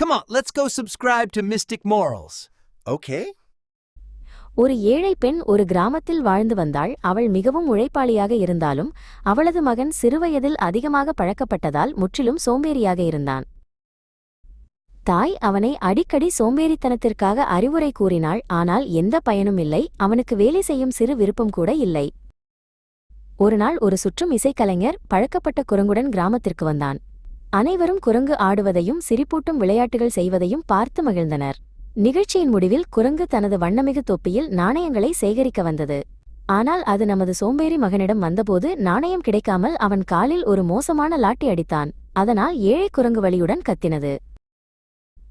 Come on, let's go subscribe to Mystic Morals. Okay. ஒரு ஏழை பெண் ஒரு கிராமத்தில் வாழ்ந்து வந்தாள். அவள் மிகவும் உழைப்பாளியாக இருந்தாலும் அவளது மகன் சிறுவயதில் அதிகமாக பழக்கப்பட்டதால் முற்றிலும் சோம்பேறியாக இருந்தான். தாய் அவனை அடிக்கடி சோம்பேறித்தனத்திற்காக அறிவுரை கூறினாள். ஆனால் எந்த பயனும் இல்லை. அவனுக்கு வேலை செய்யும் சிறு விருப்பம் கூட இல்லை. ஒருநாள் ஒரு சுற்றும் இசைக்கலைஞர் பழக்கப்பட்ட குரங்குடன் கிராமத்திற்கு வந்தான். அனைவரும் குரங்கு ஆடுவதையும் சிரிப்பூட்டும் விளையாட்டுகள் செய்வதையும் பார்த்து மகிழ்ந்தனர். நிகழ்ச்சியின் முடிவில் குரங்கு தனது வண்ணமிகு தொப்பியில் நாணயங்களை சேகரிக்க வந்தது. ஆனால் அது நமது சோம்பேறி மகனிடம் வந்தபோது நாணயம் கிடைக்காமல் அவன் காலில் ஒரு மோசமான லாட்டி அடித்தான். அதனால் ஏழை குரங்கு வழியுடன் கத்தினது.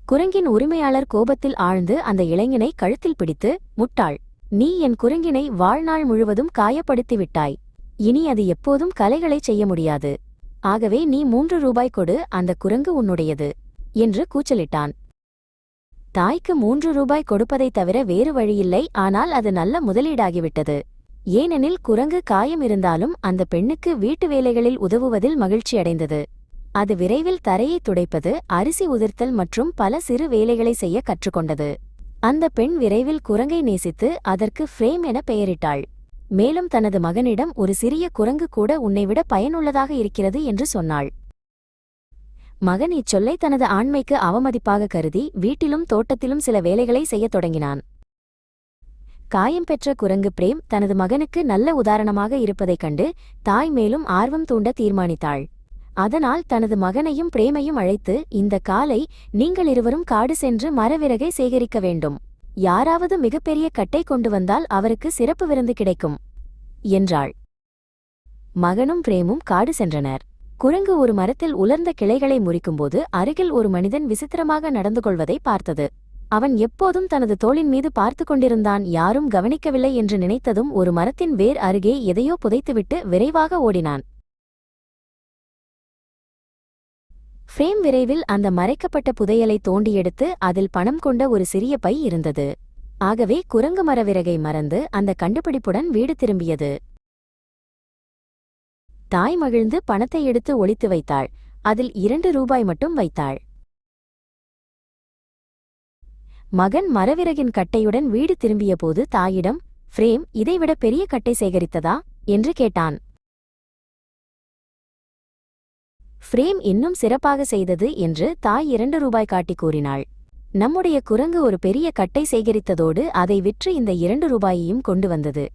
குரங்கின் உரிமையாளர் கோபத்தில் ஆழ்ந்து அந்த இளைஞனை கழுத்தில் பிடித்து முட்டாள் நீ என் குரங்கினை வாழ்நாள் முழுவதும் காயப்படுத்தி விட்டாய். இனி அது எப்போதும் கலைகளைச் செய்ய முடியாது. ஆகவே நீ மூன்று ரூபாய் கொடு அந்த குரங்கு உன்னுடையது என்று கூச்சலிட்டான். தாய்க்கு மூன்று ரூபாய் கொடுப்பதைத் தவிர வேறு வழியில்லை ஆனால் அது நல்ல முதலீடாகிவிட்டது. ஏனெனில் குரங்கு காயம் இருந்தாலும் அந்த பெண்ணுக்கு வீட்டு வேலைகளில் உதவுவதில் மகிழ்ச்சியடைந்தது அது விரைவில் தரையை துடைப்பது அரிசி உதிர்த்தல் மற்றும் பல சிறு வேலைகளை செய்ய கற்றுக்கொண்டது. அந்த பெண் விரைவில் குரங்கை நேசித்து அதற்கு ஃப்ரேம் என பெயரிட்டாள். மேலும் தனது மகனிடம் ஒரு சிறிய குரங்கு கூட உன்னைவிட பயனுள்ளதாக இருக்கிறது என்று சொன்னாள். மகன் இச்சொல்லை தனது ஆண்மைக்கு அவமதிப்பாக கருதி வீட்டிலும் தோட்டத்திலும் சில வேலைகளை செய்யத் தொடங்கினான். காயம் பெற்ற குரங்கு பிரேம் தனது மகனுக்கு நல்ல உதாரணமாக இருப்பதைக் கண்டு தாய் மேலும் ஆர்வம் தூண்ட தீர்மானித்தாள். அதனால் தனது மகனையும் பிரேமையும் அழைத்து இந்த காலை நீங்கள் இருவரும் காடு சென்று மரவிறகை சேகரிக்க வேண்டும். யாராவது மிகப்பெரிய கட்டை கொண்டு வந்தால் அவருக்கு சிறப்பு விருந்து கிடைக்கும் என்றாள். மகனும் பிரேமும் காடு சென்றனர். குரங்கு ஒரு மரத்தில் உலர்ந்த கிளைகளை முறிக்கும்போது அருகில் ஒரு மனிதன் விசித்திரமாக நடந்து கொள்வதை பார்த்தது. அவன் எப்போதும் தனது தோளின் மீது பார்த்து கொண்டிருந்தான் யாரும் கவனிக்கவில்லை என்று நினைத்ததும் ஒரு மரத்தின் வேர் அருகே எதையோ புதைத்துவிட்டு விரைவாக ஓடினான். ஃப்ரேம் விரைவில் அந்த மறைக்கப்பட்ட புதையலை தோண்டி எடுத்து அதில் பணம் கொண்ட ஒரு சிறிய பை இருந்தது. ஆகவே குரங்கு மரவிறகை மறந்து அந்த கண்டுபிடிப்புடன் வீடு திரும்பியது. தாய் மகிழ்ந்து பணத்தை எடுத்து ஒழித்து வைத்தாள். அதில் இரண்டு ரூபாய் மட்டும் வைத்தாள். மகன் மரவிறகின் கட்டையுடன் வீடு திரும்பியபோது தாயிடம் ஃப்ரேம் இதைவிட பெரிய கட்டை சேகரித்ததா? என்று கேட்டான். ஃப்ரேம் இன்னும் சிறப்பாக செய்தது என்று தாய் இரண்டு ரூபாய் காட்டி கூறினாள். நம்முடைய குரங்கு ஒரு பெரிய கட்டை சேகரித்ததோடு அதை விற்று இந்த இரண்டு ரூபாயையும் கொண்டு வந்தது.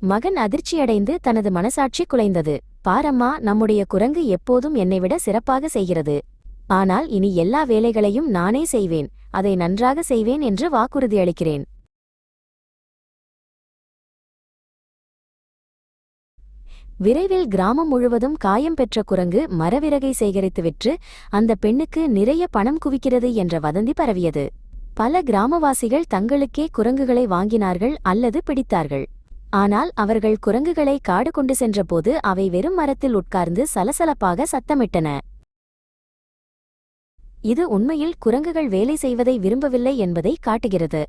மகன் அதிர்ச்சியடைந்து தனது மனசாட்சி குலைந்தது. பாரம்மா நம்முடைய குரங்கு எப்போதும் என்னைவிட சிறப்பாக செய்கிறது. ஆனால் இனி எல்லா வேலைகளையும் நானே செய்வேன். அதை நன்றாக செய்வேன் என்று வாக்குறுதியளிக்கிறேன் விரைவில் கிராமம் முழுவதும் காயம் பெற்ற குரங்கு மரவிறகை சேகரித்து விற்று அந்த பெண்ணுக்கு நிறைய பணம் குவிக்கிறது என்ற வதந்தி பரவியது. பல கிராமவாசிகள் தங்களுக்கே குரங்குகளை வாங்கினார்கள் அல்லது பிடித்தார்கள். ஆனால் அவர்கள் குரங்குகளை காடு கொண்டு சென்றபோது அவை வெறும் மரத்தில் உட்கார்ந்து சலசலப்பாக சத்தமிட்டன. இது உண்மையில் குரங்குகள் வேலை செய்வதை விரும்பவில்லை என்பதை காட்டுகிறது.